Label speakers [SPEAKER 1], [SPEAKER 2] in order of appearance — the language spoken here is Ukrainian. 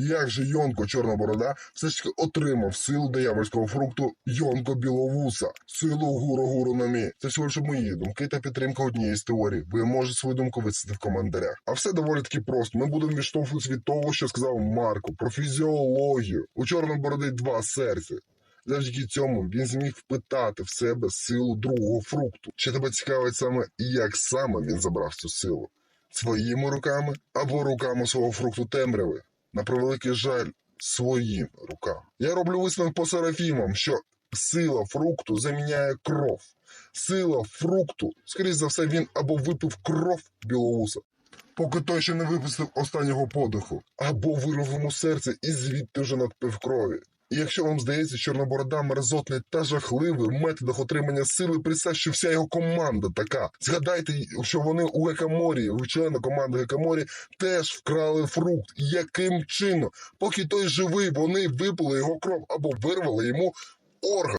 [SPEAKER 1] Як же Йонко Чорноборода все ж таки отримав силу диявольського фрукту Йонко Біловуса, силу гуру гуру намі. Це всього лише мої думки та підтримка однієї з теорій. Ви можете свою думку висити в коментарях. А все доволі таки просто. Ми будемо відштовхуватися від того, що сказав Марко про фізіологію. У Чорнобороди два серця. Завдяки цьому він зміг впитати в себе силу другого фрукту. Чи тебе цікавить саме, як саме він забрав цю силу? Своїми руками або руками свого фрукту темряви? На превеликий жаль, своїм рукам. Я роблю висновок по серафімам, що сила фрукту заміняє кров. Сила фрукту, скоріш за все, він або випив кров білоуса, поки той ще не випустив останнього подиху, або вирвав йому серце і звідти вже надпив крові. І якщо вам здається, Чорноборода мерзотний та жахливий в методах отримання сили, представ, що вся його команда така. Згадайте, що вони у Гекаморі, члена команди Гекаморі, теж вкрали фрукт. Яким чином? Поки той живий, вони випили його кров або вирвали йому орган.